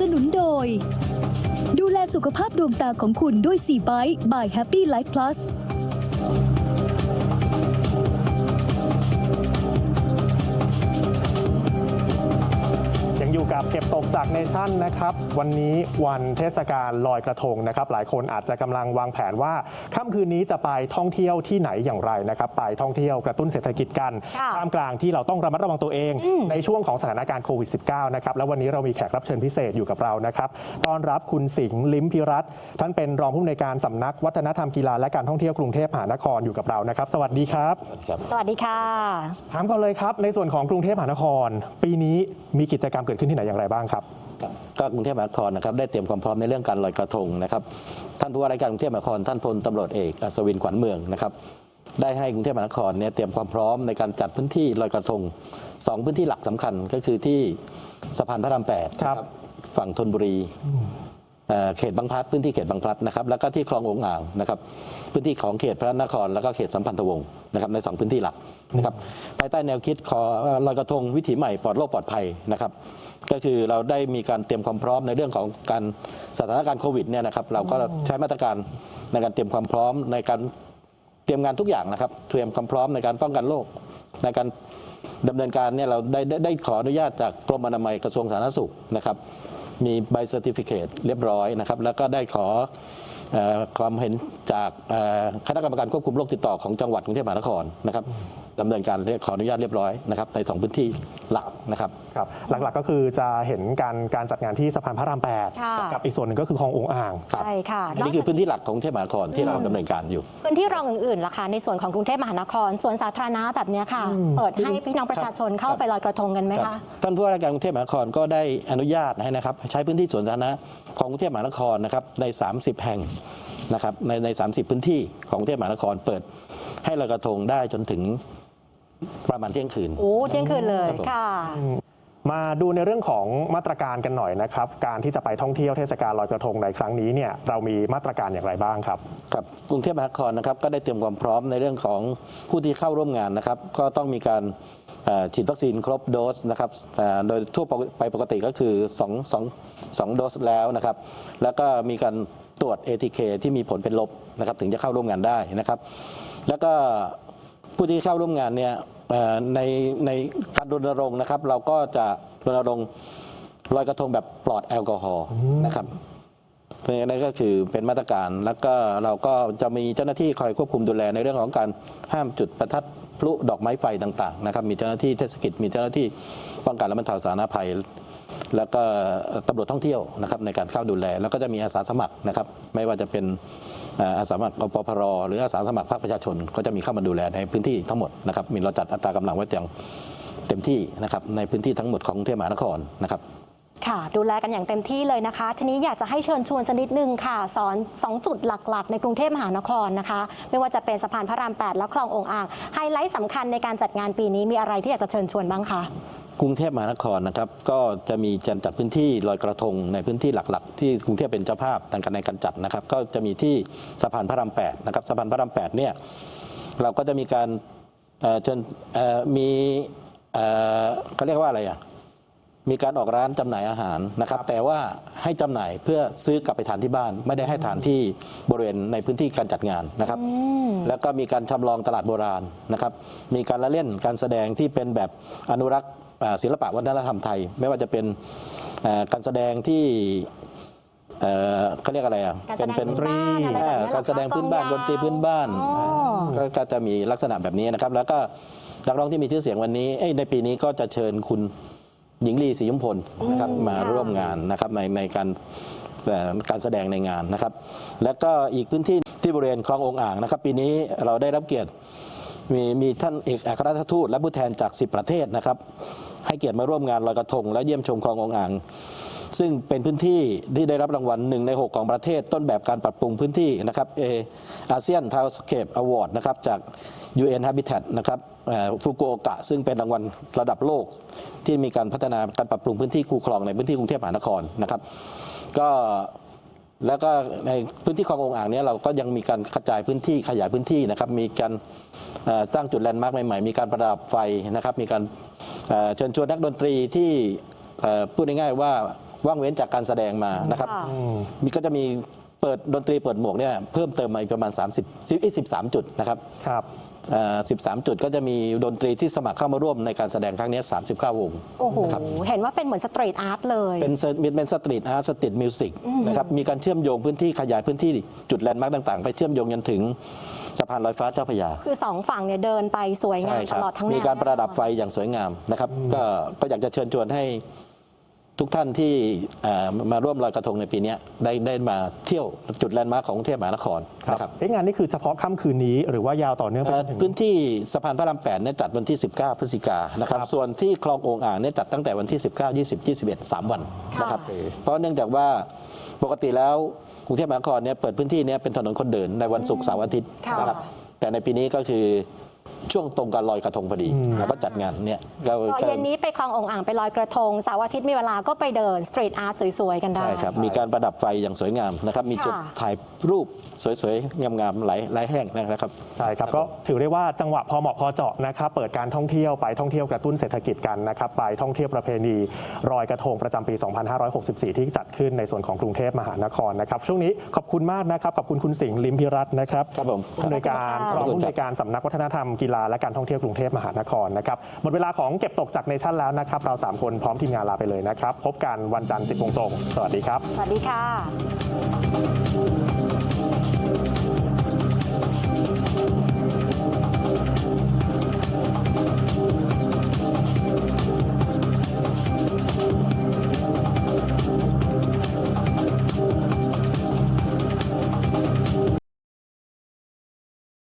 สนุนโดย ดูแลสุขภาพดวงตาของคุณด้วยสีไบต์ by Happy Life Plus เก็บตกจากเนชั่นนะครับ วันนี้วันเทศกาลลอยกระทงนะครับ หลายคนอาจจะกำลังวางแผนว่าค่ำคืนนี้จะไปท่องเที่ยวที่ไหนอย่างไรนะครับ ไปท่องเที่ยวกระตุ้นเศรษฐกิจกันค่ะท่ามกลางที่เราต้องระมัดระวังตัวเอง ในช่วงของสถานการณ์โควิด -19 นะครับ แล้ววันนี้เรามีแขกรับเชิญพิเศษอยู่กับเรานะครับ ต้อนรับคุณสิงห์ลิมพิรัตน์ท่านเป็นรองผู้อำนวยการสำนักวัฒนธรรมกีฬาและการท่องเที่ยวกรุงเทพมหานครอยู่กับเรานะครับ สวัสดีครับ สวัสดีค่ะ ถามก่อนเลยครับ ในส่วนของกรุงเทพมหานคร ปีนี้มีกิจกรรมเกิดขึ้นที่ไหนอย่างไรบ้างครับก็กรุงเทพมหานครนะครับได้เตรียมความพร้อมในเรื่องการลอยกระทงนะครับท่านผู้ว่าราชการกรุงเทพมหานครท่านพลตำรวจเอกอัศวินขวัญเมืองนะครับได้ให้กรุงเทพมหานครเนี่ยเตรียมความพร้อมในการจัดพื้นที่ลอยกระทงสองพื้นที่หลักสำคัญก็คือที่สะพานพระรามแปดครับนะฝั่งธนบุรี เขตบางพลัดพื้นที่เขตบางพลัดนะครับแล้วก็ที่คลององอ่างนะครับพื้นที่ของเขตพระนคร แล้วก็เขตสัมพันธวงศ์นะครับในสองพื้นที่หลักนะครับภายใต้แนวคิดขอเอ่อลอยกระทงวิถีใหม่ปลอดโรคปลอดภัยนะครับก็คือเราได้มีการเตรียมความพร้อมในเรื่องของการสถานการณ์โควิดเนี่ยนะครับเราก็ใช้มาตรการในการเตรียมความพร้อมในการเตรียมงานทุกอย่างนะครับ เตรียมความพร้อมในการป้องกันโรค ในการดำเนินการเนี่ยเราได้ได้ได้ขออนุญาตจากกรมอนามัยกระทรวงสาธารณสุขนะครับ มีใบเซอร์ติฟิเคตเรียบร้อยนะครับ แล้วก็ได้ขอความเห็นจากคณะกรรมการควบคุมโรคติดต่อของจังหวัดกรุงเทพมหานครนะครับ ดำเนินการเรียกขออนุญาตเรียบร้อยนะครับในสองพื้นที่หลักนะครับ ครับหลักๆก็คือจะเห็นการการจัดงานที่สะพานพระรามค่ะ 8กับอีกส่วนหนึ่งก็คือคลององอ่างใช่ค่ะอันนี้คือพื้นที่หลักของกรุงเทพมหานครที่เราดำเนินการอยู่ พื้นที่รองอื่นๆล่ะคะในส่วนของกรุงเทพมหานครส่วนสาธารณะแบบเนี้ยค่ะ เปิดให้พี่น้องประชาชนเข้าไปลอยกระทงกันไหมครัคะบท่านผู้ว่าราชการกรุงเทพมหานครก็ได้อนุญาตให้นะครับ ใช้พื้นที่สวนสาธารณะของกรุงเทพมหานครนะครับใน 30 แห่ง นะครับในใน 30 พื้นที่ของกรุงเทพมหานครเปิดให้ลอยกระทงได้จนถึงประมาณเที่ยงคืน โอ้เที่ยงคืนเลยครับผม ค่ะ มาดูในเรื่องของมาตรการกันหน่อยนะครับ การที่จะไปท่องเที่ยวเทศกาลลอยกระทงในครั้งนี้เนี่ยเรามีมาตรการอย่างไรบ้างครับ ครับกรุงเทพมหานครนะครับก็ได้เตรียมความพร้อมในเรื่องของผู้ที่เข้าร่วมงานนะครับ ก็ต้องมีการเอ่อฉีดวัคซีนครบโดสนะครับเอ่อโดยทั่วไปปกติก็คือ2 2 2โดสแล้วนะครับ แล้วก็มีการต รวจ ATK ที่มีผลเป็นลบนะครับถึงจะเข้าร่วมงานได้นะครับ แล้วก็ผู้ที่เข้าร่วมงานเนี่ยในในการรณรงค์นะครับ เราก็จะรณรงค์ลอยกระทงแบบปลอดแอลกอฮอล์นะครับนั้นก็คือเป็นมาตรการแล้วก็เราก็จะมีเจ้าหน้าที่คอยควบคุมดูแลในเรื่องของการห้ามจุดประทัด พลุดอกไม้ไฟต่างๆนะครับมีเจ้าหน้าที่เทศกิจมีเจ้าหน้าที่ป้องกันและบรรเทาสาธารณภัย แล้วก็ตำรวจท่องเที่ยวนะครับในการเข้าดูแล แล้วก็จะมีอาสาสมัครนะครับไม่ว่าจะเป็นอาสาสมัครอปพรหรืออาสาสมัครภาคประชาชน ก็จะมีเข้ามาดูแลในพื้นที่ทั้งหมดนะครับมีเราจัดอัตรากำลังไว้อย่างเต็มที่นะครับในพื้นที่ทั้งหมดของกรุงเทพมหานครนะครับ ค่ะ ดูแลกันอย่างเต็มที่เลยนะคะ ทีนี้อยากจะให้เชิญชวนสักนิดนึงค่ะ สอน 2 จุดหลักๆ ในกรุงเทพมหานครนะคะ ไม่ว่าจะเป็นสะพานพระราม 8 และคลององอ่าง ไฮไลท์สำคัญในการจัดงานปีนี้มีอะไรที่อยากจะเชิญชวนบ้างคะ กรุงเทพมหานครนะครับก็จะมีการจัดพื้นที่ลอยกระทงในพื้นที่หลักๆ ที่กรุงเทพเป็นเจ้าภาพในการในการจัดนะครับ ก็จะมีที่สะพานพระราม8นะครับสะพานพระราม8เนี่ยเราก็จะมีการเอ่อเชิญเอ่อมีเอ่อเขาเรียกว่าอะไรอะ มีการออกร้านจำหน่ายอาหารนะครับ แต่ว่าให้จำหน่ายเพื่อซื้อกลับไปทานที่บ้าน ไม่ได้ให้ทานที่บริเวณในพื้นที่การจัดงานนะครับ แล้วก็มีการจำลองตลาดโบราณนะครับ มีการละเล่นการแสดงที่เป็นแบบอนุรักษ์อ่าศิลปะวัฒนธรรมไทย ไม่ว่าจะเป็นเอ่อการแสดงที่เอ่อเขาเรียกอะไรอะการแสดงเป็นพื้นบ้านอะไรแบบนี้อ่าเหรอคะการแสดงพื้นบ้านกลดองยาวนตรีพื้นบ้านอ๋ออ่าก็ก็จะมีลักษณะแบบนี้นะครับ แล้วก็นักร้องที่มีชื่อเสียงวันนี้เอ้ยในปีนี้ก็จะเชิญคุณ หญิงลีศรียุมพลนะครับมาร่วมงานนะครับในในการเอ่อการแสดงในงานนะครับ แล้วก็อีกพื้นที่ที่บริเวณคลององอ่างนะครับ ปีนี้เราได้รับเกียรติมีมีท่านเอกอัครราชทูตและผู้แทนจาก 10 ประเทศนะครับ ให้เกียรติมาร่วมงานลอยกระทงและเยี่ยมชมคลององอ่าง ซึ่งเป็นพื้นที่ที่ได้รับรางวัลหนึ่งใน 6 ของประเทศ ต้นแบบการปรับปรุงพื้นที่นะครับเออาเซียนทาวสเคปอวอร์ดนะครับจาก UN Habitat นะครับฟุกุโอกะซึ่งเป็นรางวัลระดับโลกที่มีการพัฒนาการปรับปรุงพื้นที่คูคลองในพื้นที่กรุงเทพมหานครนะครับ ก็แล้วก็ในพื้นที่คลององอ่างนี้เราก็ยังมีการกระจายพื้นที่ขยายพื้นที่นะครับ มีการสร้างจุดแลนด์มาร์กใหม่ๆ มีการประดับไฟนะครับ มีการเชิญชวนนักดนตรีที่พูดง่ายๆว่า ว่างเว้นจากการแสดงมานะครับค่ะมีก็จะมีเปิดดนตรีเปิดหมวกเนี่ยเพิ่มเติมมาอีกประมาณ 30 10 13 จุดนะครับครับเอ่อ13 จุดก็จะมีดนตรีที่สมัครเข้ามาร่วมในการแสดงครั้งนี้ 39 วงโอ้โหนะครับเห็นว่าเป็นเหมือนสตรีทอาร์ตเลย เป็นเซมีเป็นสตรีทอาร์ตสตรีทมิวสิกนะครับ มีการเชื่อมโยงพื้นที่ขยายพื้นที่จุดแลนด์มาร์กต่างๆ ไปเชื่อมโยงจนถึงสะพานลอยฟ้าเจ้าพระยา คือสองฝั่งเนี่ยเดินไปสวยงามใช่คตรับลอดทั้งแนวมีการประดับไฟอย่างสวยงามนะครับ ก็ก็อยากจะเชิญชวนให้ ทุกท่านที่เอ่อมาร่วมลอยกระทงในปีเนี้ยได้ได้มาเที่ยวจุดแลนด์มาร์คของกรุงเทพมหานครครับนะครับเอ๊ะงานนี้คือเฉพาะค่ำคืนนี้หรือว่ายาวต่อเนื่องไปเอ่จอนถึงพื้นที่สะพานพระราม8เนี่ยจัดวันที่ 19 พฤศจิกายนนะครับครับส่วนที่คลององอ่างเนี่ยจัดตั้งแต่วันที่ 19 20 21 3 วันนะครับค่ะเพราะเนื่องจากว่าปกติแล้วกรุงเทพมหานครเนี่ยเปิดพื้นที่เนี่ยเป็นถนนคนเดินในวันศุกร์เสาร์อาทิตย์ค่ะนะครับแต่ในปีนี้ก็คือ ช่วงตรงกับลอยกระทงพอดีเราก็จัดงานเนี่ยเราก็ก็เย็นนี้ไปคลององอ่างไปลอยกระทงเสาร์อาทิตย์มีเวลาก็ไปเดินสตรีทอาร์ตสวยๆกันได้ ใช่ครับ มีการประดับไฟอย่างสวยงามนะครับมีจุดค่ะ ถ่ายรูปสวยๆงามๆหลายหลายแห่งนะครับ ใช่ครับก็ถือได้ว่าจังหวะพอเหมาะพอเจาะนะครับเปิดการท่องเที่ยวไปท่องเที่ยวกระตุ้นเศรษฐกิจกันนะครับไปท่องเที่ยวประเพณีรอยกระทงประจำปี 2564 ที่จัดขึ้นในส่วนของกรุงเทพมหานครนะครับช่วงนี้ขอบคุณมากนะครับขอบคุณคุณสิงห์ลิมพิรัตน์นะครับครับผม ผู้อำนวยการขรอบองคุณค่ะผู้อำนวยการสำนักวัฒนธรรมกีฬาและการท่องเที่ยวกรุงเทพมหานครนะครับหมดเวลาของเก็บตกจากเนชั่นแล้วนะครับ เราสามคนพร้อมทีมงานลาไปเลยนะครับ พบกันวันจันทร์สิบโมงตรง สวัสดีครับ สวัสดีค่ะ